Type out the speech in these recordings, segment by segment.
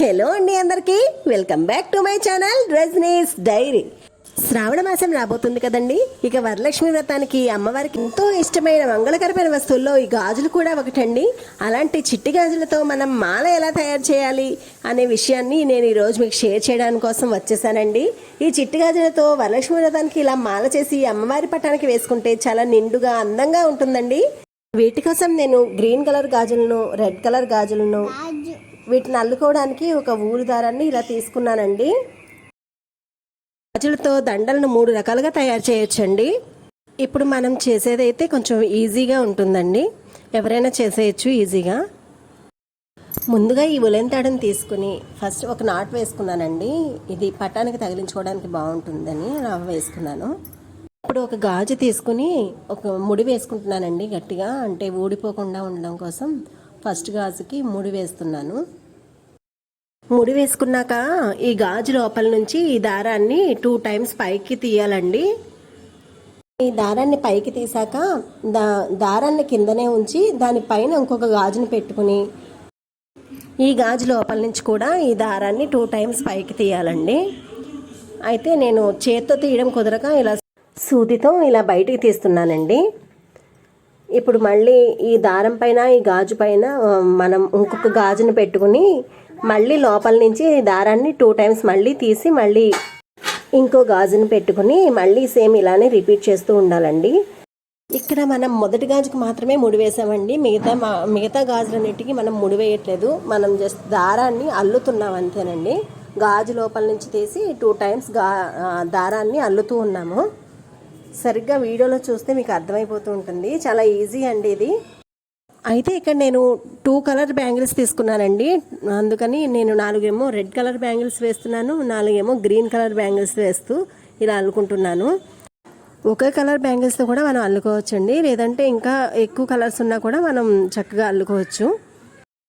Hello అండి అందరికీ. Welcome back to my channel Rajani's diary. Shravana మాసం రాబోతుంది కదండి. ఇక వరలక్ష్మి వ్రతానికి అమ్మవారికి ఎంతో ఇష్టమైన మంగళకరమైన వస్తువుల్లో ఈ గాజులు కూడా ఒకటండి. అలాంటి చిట్టి గాజులతో మనం మాల ఎలా తయారు చేయాలి అనే విషయాన్ని నేను ఈ రోజు మీకు షేర్ చేయడానికి కోసం వచ్చేసానండి. ఈ చిట్టి గాజులతో వరలక్ష్మి వ్రతానికి ఇలా మాల చేసి అమ్మవారి పట్టానికి వేసుకుంటే చాలా నిండుగా అందంగా ఉంటుందండి. వీటి కోసం నేను గ్రీన్ కలర్ గాజులను రెడ్ కలర్ గాజులను వీటిని అల్లుకోవడానికి ఒక ఊరు దారాన్ని ఇలా తీసుకున్నానండి. గాజులతో దండలను మూడు రకాలుగా తయారు చేయొచ్చండి. ఇప్పుడు మనం చేసేదైతే కొంచెం ఈజీగా ఉంటుందండి. ఎవరైనా చేసేయచ్చు ఈజీగా. ముందుగా ఈ ఉలెన్ తాడుని తీసుకుని ఫస్ట్ ఒక నాట్ వేసుకున్నానండి. ఇది పట్టానికి తగిలించుకోవడానికి బాగుంటుందని నా వేసుకున్నాను. ఇప్పుడు ఒక గాజు తీసుకుని ఒక ముడి వేసుకుంటున్నానండి గట్టిగా. అంటే ఊడిపోకుండా ఉండడం కోసం ఫస్ట్ గాజుకి ముడి వేస్తున్నాను. ముడి వేసుకున్నాక ఈ గాజు లోపల నుంచి ఈ దారాన్ని టూ టైమ్స్ పైకి తీయాలండి. ఈ దారాన్ని పైకి తీసాక దా దారాన్ని కిందనే ఉంచి దానిపైన ఇంకొక గాజుని పెట్టుకుని ఈ గాజు లోపల నుంచి కూడా ఈ దారాన్ని టూ టైమ్స్ పైకి తీయాలండి. అయితే నేను చేత్తో తీయడం కుదరక ఇలా సూదితో ఇలా బయటికి తీస్తున్నానండి. ఇప్పుడు మళ్ళీ ఈ దారం పైన ఈ గాజు పైన మనం ఇంకొక గాజుని పెట్టుకుని మళ్ళీ లోపల నుంచి దారాన్ని టూ టైమ్స్ మళ్ళీ తీసి మళ్ళీ ఇంకో గాజుని పెట్టుకుని మళ్ళీ సేమ్ ఇలానే రిపీట్ చేస్తూ ఉండాలండి. ఇక్కడ మనం మొదటి గాజుకు మాత్రమే ముడి వేసామండి. మిగతా మా- మిగతా గాజులన్నిటికీ మనం ముడి వేయట్లేదు. మనం జస్ట్ దారాన్ని అల్లుతున్నాం అంతేనండి. గాజు లోపల నుంచి తీసి టూ టైమ్స్గా దారాన్ని అల్లుతూ ఉన్నాము. సరిగ్గా వీడియోలో చూస్తే మీకు అర్థమైపోతూ ఉంటుంది. చాలా ఈజీ అండి ఇది. అయితే ఇక్కడ నేను టూ కలర్ బ్యాంగిల్స్ తీసుకున్నానండి. అందుకని నేను నాలుగేమో రెడ్ కలర్ బ్యాంగిల్స్ వేస్తున్నాను నాలుగేమో గ్రీన్ కలర్ బ్యాంగిల్స్ వేస్తూ ఇలా అల్లుకుంటున్నాను. ఒకే కలర్ బ్యాంగిల్స్తో కూడా మనం అల్లుకోవచ్చండి. లేదంటే ఇంకా ఎక్కువ కలర్స్ ఉన్నా కూడా మనం చక్కగా అల్లుకోవచ్చు.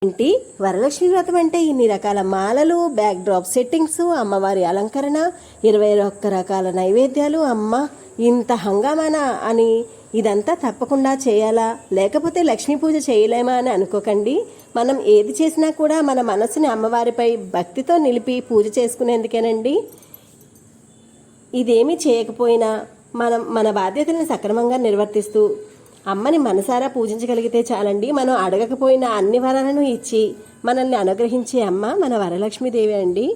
ఏంటి? వరలక్ష్మి వ్రతం అంటే ఇన్ని రకాల మాలలు బ్యాక్ డ్రాప్ సెట్టింగ్స్ అమ్మవారి అలంకరణ ఇరవై ఒక్క రకాల నైవేద్యాలు అమ్మ ఇంత హంగామానా అని ఇదంతా తప్పకుండా చేయాలా? లేకపోతే లక్ష్మీ పూజ చేయలేమా అని అనుకోకండి. మనం ఏది చేసినా కూడా మన మనసుని అమ్మవారిపై భక్తితో నిలిపి పూజ చేసుకునేందుకేనండి. ఇదేమీ చేయకపోయినా మనం మన బాధ్యతలను సక్రమంగా నిర్వర్తిస్తూ అమ్మని మనసారా పూజించగలిగితే చాలండి. మనం అడగకపోయిన అన్ని వరాలను ఇచ్చి మనల్ని అనుగ్రహించే అమ్మ మన వరలక్ష్మీదేవి అండి.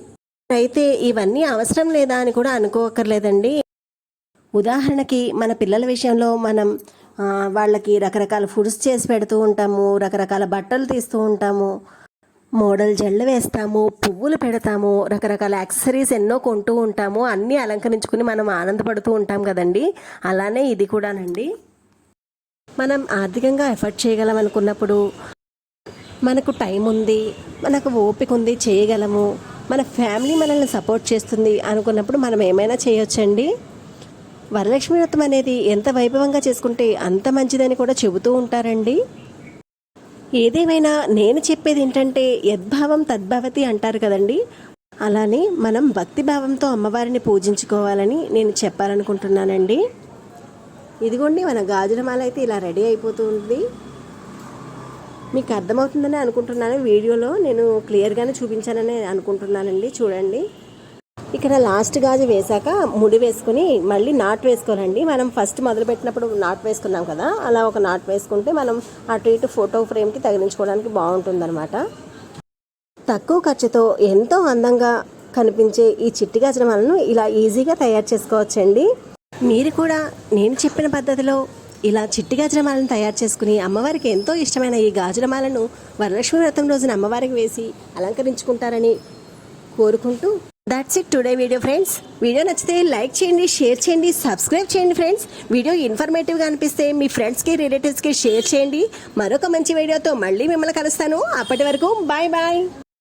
అయితే ఇవన్నీ అవసరం లేదా అని కూడా అనుకోకర్లేదండి. ఉదాహరణకి మన పిల్లల విషయంలో మనం వాళ్ళకి రకరకాల ఫుడ్స్ చేసి పెడుతూ ఉంటాము రకరకాల బట్టలు తీస్తూ ఉంటాము మోడల్ జళ్ళు వేస్తాము పువ్వులు పెడతాము రకరకాల యాక్సెసరీస్ ఎన్నో కొంటూ ఉంటాము అన్నీ అలంకరించుకుని మనం ఆనందపడుతూ ఉంటాం కదండి. అలానే ఇది కూడానండి. మనం ఆర్థికంగా ఎఫర్ట్ చేయగలం అనుకున్నప్పుడు మనకు టైం ఉంది మనకు ఓపిక ఉంది చేయగలము మన ఫ్యామిలీ మనల్ని సపోర్ట్ చేస్తుంది అనుకున్నప్పుడు మనం ఏమైనా చేయొచ్చండి? వరలక్ష్మి వ్రతం అనేది ఎంత వైభవంగా చేసుకుంటే అంత మంచిదని కూడా చెబుతూ ఉంటారండి. ఏదేమైనా నేను చెప్పేది ఏంటంటే యద్భావం తద్భవతి అంటారు కదండి. అలానే మనం భక్తి భావంతో అమ్మవారిని పూజించుకోవాలని నేను చెప్పాలనుకుంటున్నానండి. ఇదిగోండి మన గాజుల మాల అయితే ఇలా రెడీ అయిపోతూ ఉంది. మీకు అర్థమవుతుందని అనుకుంటున్నాను. వీడియోలో నేను క్లియర్గానే చూపించానని అనుకుంటున్నానండి. చూడండి. ఇక్కడ లాస్ట్ గాజు వేశాక ముడి వేసుకుని మళ్ళీ నాట్ వేసుకోవాలండి. మనం ఫస్ట్ మొదలుపెట్టినప్పుడు నాట్ వేసుకున్నాం కదా అలా ఒక నాట్ వేసుకుంటే మనం అటు ఇటు ఫోటో ఫ్రేమ్కి తగిలించుకోవడానికి బాగుంటుందన్నమాట. తక్కువ ఖర్చుతో ఎంతో అందంగా కనిపించే ఈ చిట్టి గజమాలను ఇలా ఈజీగా తయారు చేసుకోవచ్చండి. మీరు కూడా నేను చెప్పిన పద్ధతిలో ఇలా చిట్టి గజమాలను తయారు చేసుకుని అమ్మవారికి ఎంతో ఇష్టమైన ఈ గాజులమాలను వరలక్ష్మి వ్రతం రోజున అమ్మవారికి వేసి అలంకరించుకుంటారని కోరుకుంటూ that's it today video friends video నచ్చితే లైక్ చేయండి షేర్ చేయండి సబ్స్క్రైబ్ చేయండి ఫ్రెండ్స్ వీడియో ఇన్ఫర్మేటివ్గా అనిపిస్తే మీ ఫ్రెండ్స్కి రిలేటివ్స్కి షేర్ చేయండి. మరొక మంచి వీడియోతో మళ్ళీ మిమ్మల్ని కలుస్తాను. అప్పటి వరకు బాయ్ బాయ్